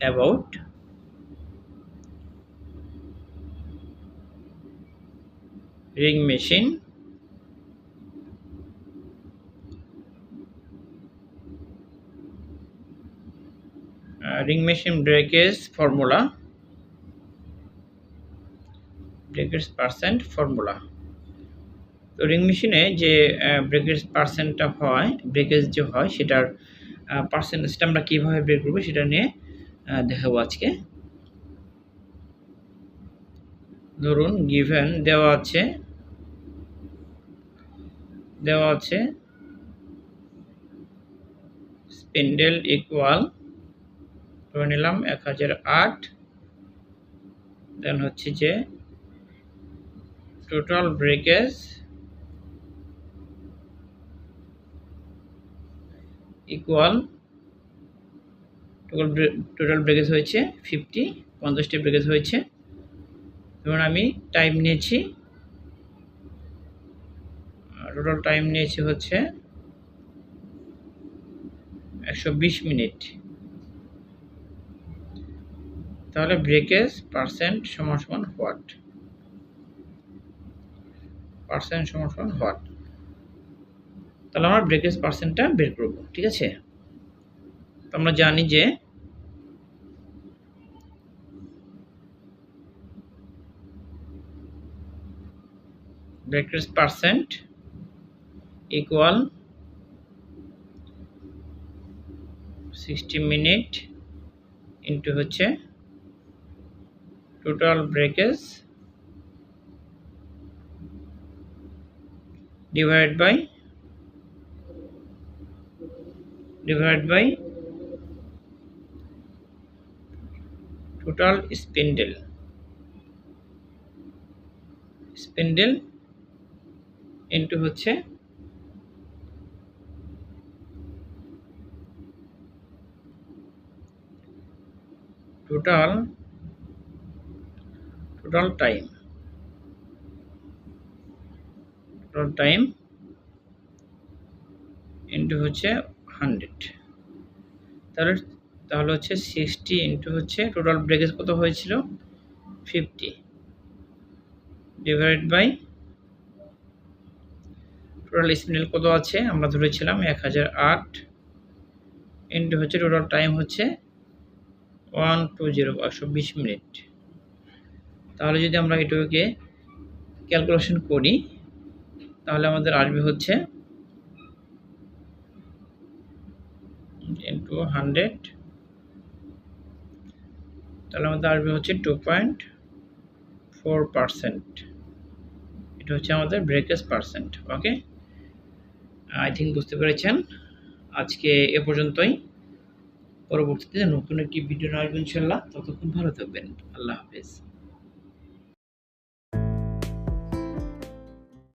about ring machine uh, ring machine breakage formula breakage percent formula তো ring মেশিনে যে breakage পার্সেন্টটা হয় breakage যে হয় সেটার পার্সেন্টেজটা আমরা কীভাবে বের করব সেটা নিয়ে দেখাবো আজকে। ধরুন গিভেন দেওয়া আছে। দেওয়া আছে স্পেন্ডেল ইকুয়াল ধরে নিলাম এক হাজার আট। দেন হচ্ছে যে total breakage equal total total breakage হয়েছে ফিফটি পঞ্চাশটি ব্রেকেজ হয়েছে। ধরুন আমি টাইম নিয়েছি টোটাল টাইম নিয়েছি হচ্ছে একশো বিশ মিনিট তাহলে ব্রেকেজ পার্সেন্ট সমান সমান হোয়াট পার্সেন্ট সমান সমান হোয়াট তাহলে আমরা ব্রেকেজ পার্সেন্টটা বের করব, ঠিক আছে? আমরা জানি যে breakage percent equal sixty minute into হচ্ছে total breakage divide by divide by total spindle. Spindle into হচ্ছে total total time. Total time into হচ্ছে হান্ড্রেড। তাহলে তাহলে হচ্ছে সিক্সটি ইন্টু হচ্ছে টোটাল ব্রেকেজ কত হয়েছিল? Fifty divide by total spindle কত আছে? আমরা ধরেছিলাম এক হাজার আট ইন্টু হচ্ছে টোটাল টাইম হচ্ছে ওয়ান টু জিরো একশো বিশ মিনিট। তাহলে যদি আমরা এটুকুকে ক্যালকুলেশন করি, তাহলে আমাদের আসবে হচ্ছে ইন্টু হান্ড্রেড তাহলে আমাদের আসবে হচ্ছে টু পয়েন্ট ফোর পারসেন্ট এটা হচ্ছে আমাদের breakage percent okay I think বুঝতে পেরেছেন। আজকে এ পর্যন্তই। পরবর্তীতে নতুন একটি ভিডিও আসবেন ইনশাল্লাহ ততক্ষণ ভালো থাকবেন। আল্লাহ হাফেজ।